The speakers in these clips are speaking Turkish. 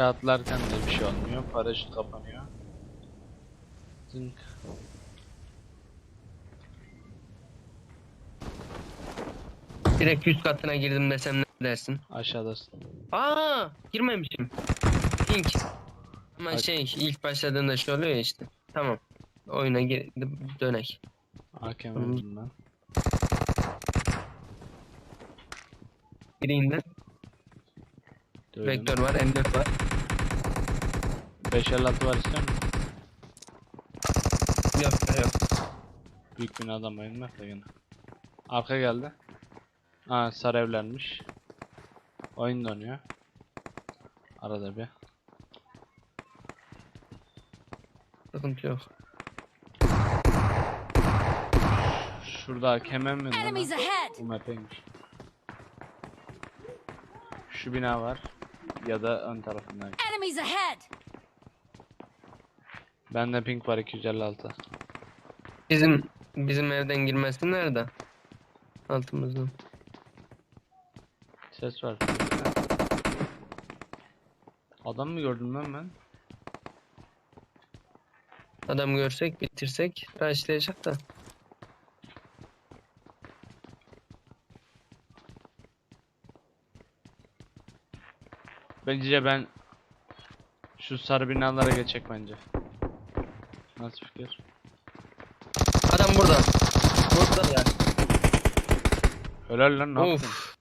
aşağı atlarken de bir şey olmuyor. Paraşüt kapanıyor. Zınk. Direkt üst katına girdim desem ne dersin? Aşağıdasın. Aa, girmemişim. Pink. Ama Hadi. şey ilk başladığında şey oluyor ya işte. Tamam. Oyuna gir dönek. Hakem Hı. ben. Gireyim de. Dövdüm. Vektör var, M4 var. 556 var istiyor musun? Yok yok. Büyük binadan bayılmak da yine. Arka geldi. Ha sarı evlenmiş. Oyun dönüyor. Arada bir. Sıkıntı yok. Şurada kemen mi? lan? Enemies ahead! Bu map'eymiş. Şu bina var. Ya da ön tarafından. Enemies ahead! Bende pink var 256. Bizim bizim evden girmesi nerede? Altımızda. Ses var. Adam mı gördüm lan ben? Adam görsek bitirsek başlayacak da. Bence ben şu sarı binalara geçecek bence. Nasıl fikir? Adam burada. Burada ya. Helal lan ne yaptın? Of.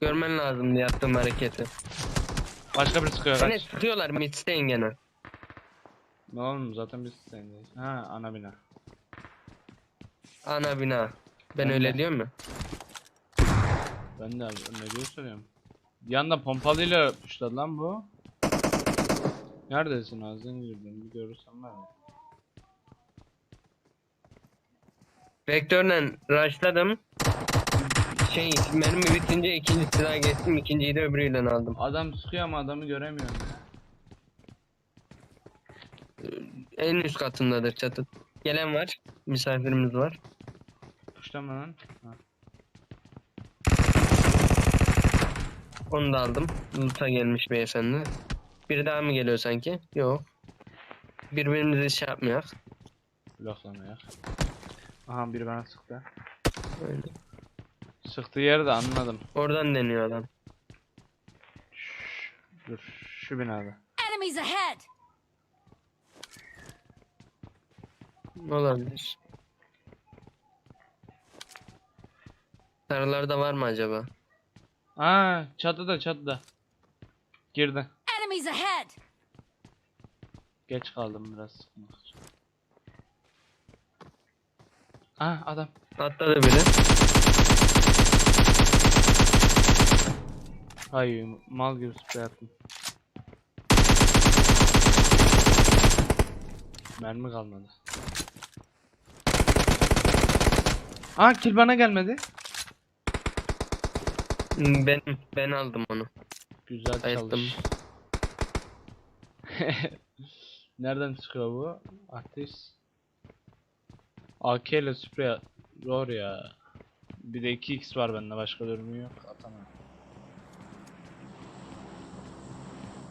Görmen lazım yaptığım hareketi. Başka bir sıkıyor Seni kaç. sıkıyorlar midstein gene. Ne oğlum zaten biz sendeyiz. Ha ana bina. Ana bina. Ben Ben de. öyle diyorum mu? Ben de abi ne diyor söylüyorum. Bir anda pompalıyla puşladı lan bu. Neredesin ağzını girdim bir görürsem var ya. Vektörle rushladım. Şey mermi bitince ikinci silah geçtim. ikinciyi de öbürüyle aldım. Adam sıkıyor ama adamı göremiyorum ya. En üst katındadır çatı. Gelen var. Misafirimiz var. Puşlama lan. Ha. Onu da aldım. Loot'a gelmiş beyefendi. Bir daha mı geliyor sanki? Yok. Birbirimizi şey yapmayak. Bloklama ya. Aha biri bana sıktı. Öyle. Sıktığı yeri de anladım. Oradan deniyor adam. Şş, dur şu binada. Enemies ahead! Olabilir. Sarılarda var mı acaba? Aa çatıda çatıda. Girdi. Enemies ahead! Geç kaldım biraz sıkmak için. Aa adam. Atladı biri. Ay mal gibi sprey attım. Mermi kalmadı. Aa kill bana gelmedi. Ben ben aldım onu. Güzel Ayıttım. çalış. Nereden çıkıyor bu? Ateş. AK ile sprey zor ya. Bir de 2x var bende başka durumu yok. Atamam.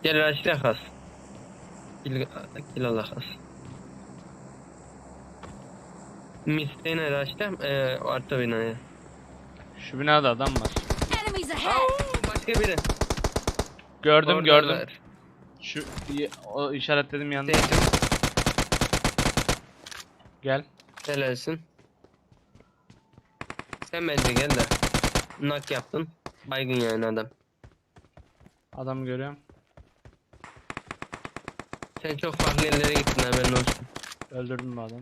Gel açla kas. Kil, kil Allah kas. Misteğine açla eee arta binaya. Şu binada adam var. Başka biri. Gördüm gördüm. Oradalar. Şu y- o işaretledim yanında. Sevdim. Gel. Helalsin. Sen bence gel de. Nak yaptın. Baygın yani adam. Adamı görüyorum. Sen çok farklı yerlere gittin haberin olsun. Öldürdüm bu adamı.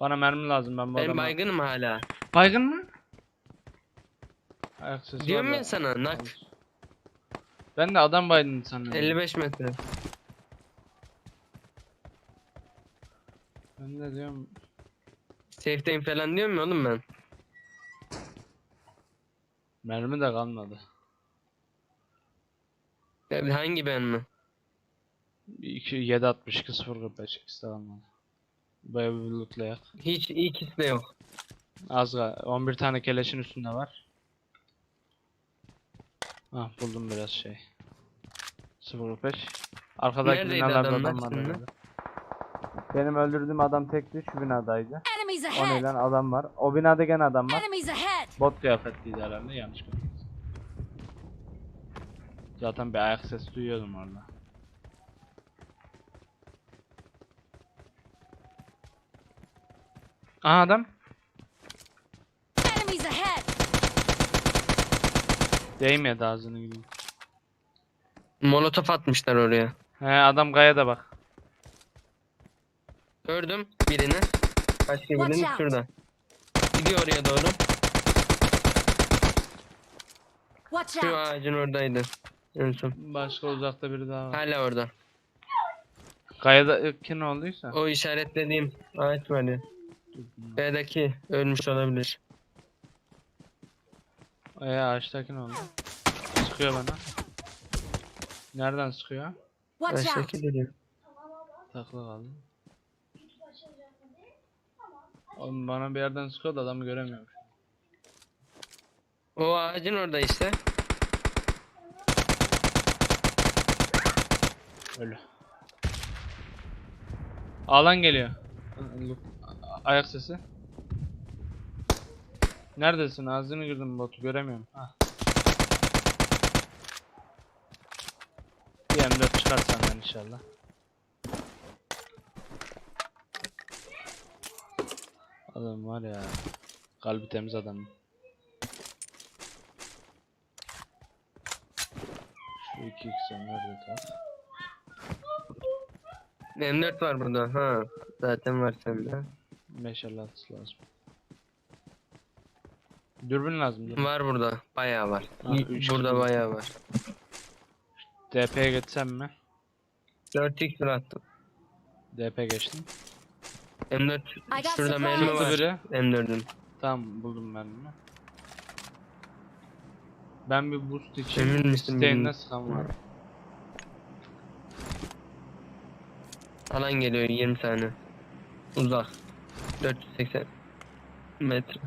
Bana mermi lazım ben bu Ben adama. baygınım hala. Baygın mı? Sesi Diyorum ya sana nak. Ben de adam baydın sanırım. 55 metre. Ben de diyorum Safe'deyim falan diyorum ya oğlum ben. mermi de kalmadı. Ya Hangi ben mi? 2 762 045 ikisi de kalmadı. Bayağı bir lootlayak. Hiç ikisi de yok. Az gal- 11 tane keleşin üstünde var. Ah buldum biraz şey. 05. Arkadaki Neredeydi binalarda adamlar adam var şimdi? herhalde. Benim öldürdüğüm adam tekti şu binadaydı. Enemies O ahead! neden adam var. O binada gene adam var. Enemies ahead! Bot kıyafetliydi herhalde yanlış görmedim. Zaten bir ayak sesi duyuyordum orada. Aha adam. Enemies ahead! Değmedi ağzını gibi. Molotof atmışlar oraya. He adam kayada bak. Gördüm birini. Başka birini out. şurada. Gidiyor oraya doğru. Watch Şu out! ağacın oradaydı. En son. Başka uzakta biri daha var. Hala orada. Kayada kim olduysa. O işaretlediğim ağaç var ya. B'deki ölmüş olabilir. E ağaçtaki ne oldu? Sıkıyor bana. Nereden sıkıyor? Watch out! Ağaçtaki duruyor. Takla kaldı. Oğlum bana bir yerden sıkıyor da adamı göremiyorum. O ağacın orada işte. Öyle. Alan geliyor. Ayak sesi. Neredesin? Ağzını girdim botu göremiyorum. Ha. Bir M4 çıkar senden inşallah. Adam var ya. Kalbi temiz adam. Şu iki x nerede tak? M4 var burada. Ha. Zaten var sende. Meşale atısı lazım. Dürbün lazım. Dürbün. Var burada. Bayağı var. Ha, üç burada kilo. bayağı var. DP'ye geçsem mi? 4x attım. DP geçtim. M4 I got şurada mermi var. biri. M4'ün. Tamam buldum ben bunu. Ben bir boost için Emin misin bilmiyorum. sıkan var. Alan geliyor 20 tane. Uzak. 480 metre.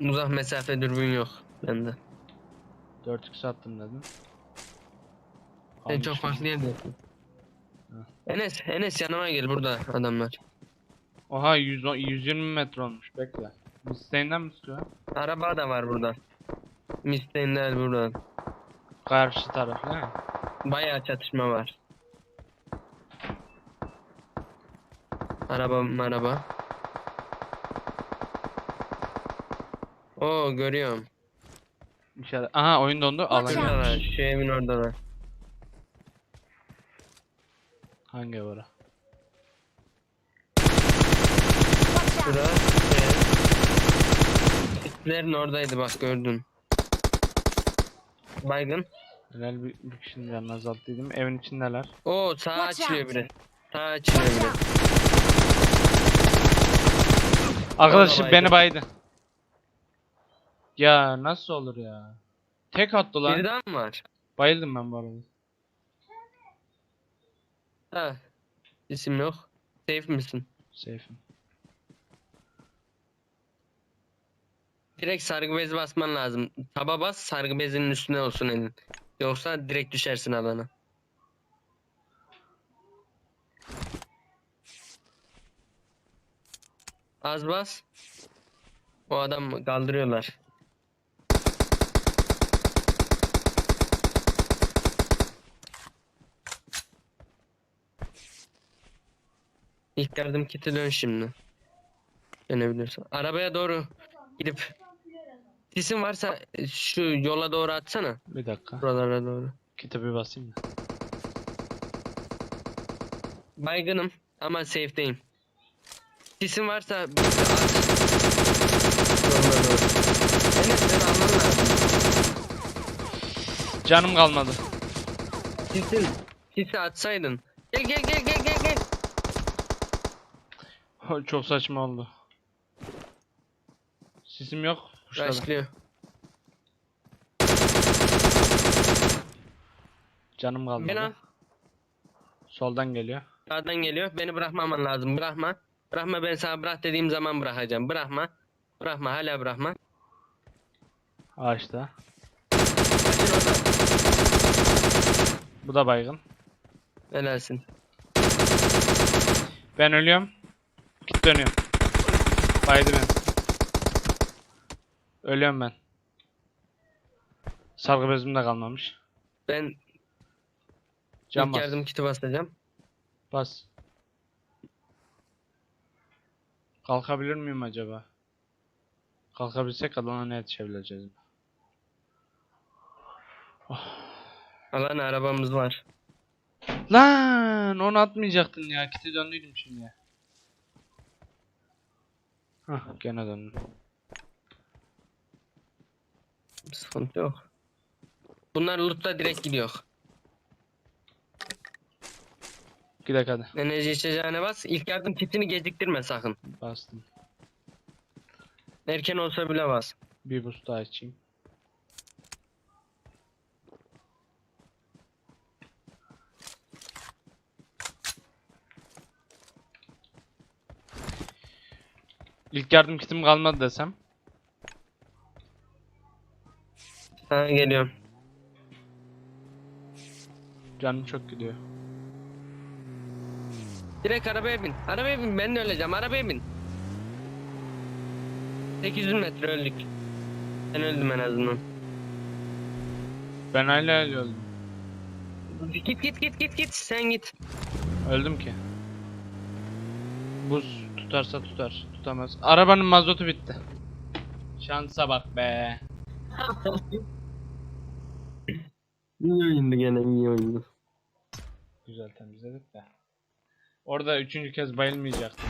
Uzak mesafe dürbün yok bende. 4x attım dedim. Sen çok farklı yerde yaptın. Ha. Enes, Enes yanıma gel burada adamlar. Oha 110, 120 metre olmuş bekle. İsteğinden mi sıkıyor? Araba da var burada. Mistenler burada. Karşı taraf değil mi? Bayağı çatışma var. Araba araba. Oo görüyorum. İşaret. Aha oyun dondu. Alan gelmiş. var. Şu evin. Hangi out! Şura. Sitlerin oradaydı bak gördün. Baygın. Helal bir, bir kişinin canını azalttıydım. Evin içindeler. Oo sağa Watch açılıyor out. biri. Sağa açılıyor Watch biri. out! Arkadaşım baydı. beni baydı. Ya nasıl olur ya? Tek attı lan. Mı var? Bayıldım ben bu arada. Ha. İsim yok. Safe misin? Safe'im. Direkt sargı bezi basman lazım. Taba bas sargı bezinin üstüne olsun elin. Yoksa direkt düşersin alana. Az bas. O adam kaldırıyorlar. İlk yardım kiti dön şimdi. Dönebiliyorsun. Arabaya doğru gidip Sisin varsa şu yola doğru atsana. Bir dakika. Buralara doğru. Kitabı basayım da. Baygınım ama safe'deyim. Sisin varsa bir de at. Yoluna doğru. Enes seni alman lazım. Canım kalmadı. Sisin. Sisi atsaydın. Gel gel gel gel gel gel. Çok saçma oldu. Sisim yok. Kuşladı. Başlıyor. Canım kalmadı. Ben al. Soldan geliyor. Sağdan geliyor. Beni bırakmaman lazım. Bırakma. Bırakma ben sana bırak dediğim zaman bırakacağım. Bırakma. Bırakma hala bırakma. Ağaçta. Bu da baygın. Helalsin. Ben ölüyorum. Git dönüyorum. Baydı ben. Ölüyorum ben. Sargı bezim de kalmamış. Ben Can ilk bas. yardım kiti basacağım. Bas. Kalkabilir miyim acaba? Kalkabilsek alana ne yetişebileceğiz? Alan arabamız var. Lan onu atmayacaktın ya. Kiti döndüydüm şimdi ya. Hah gene döndüm. Sıkıntı yok. Bunlar loot'ta direkt gidiyor. Gidek hadi. Enerji içeceğine bas. İlk yardım kitini geciktirme sakın. Bastım. Erken olsa bile bas. Bir boost daha açayım. İlk yardım kitim kalmadı desem. Ha geliyorum. Canım çok gidiyor. Direkt arabaya bin. Arabaya bin ben de öleceğim. Arabaya bin. 800 metre öldük. Ben öldüm en azından. Ben hala öldüm. Git git git git git sen git. Öldüm ki. Buz tutarsa tutar. Tutamaz. Arabanın mazotu bitti. Şansa bak be. İyi oyundu gene iyi oyundu. Güzel temizledik de. Orada üçüncü kez bayılmayacaktım.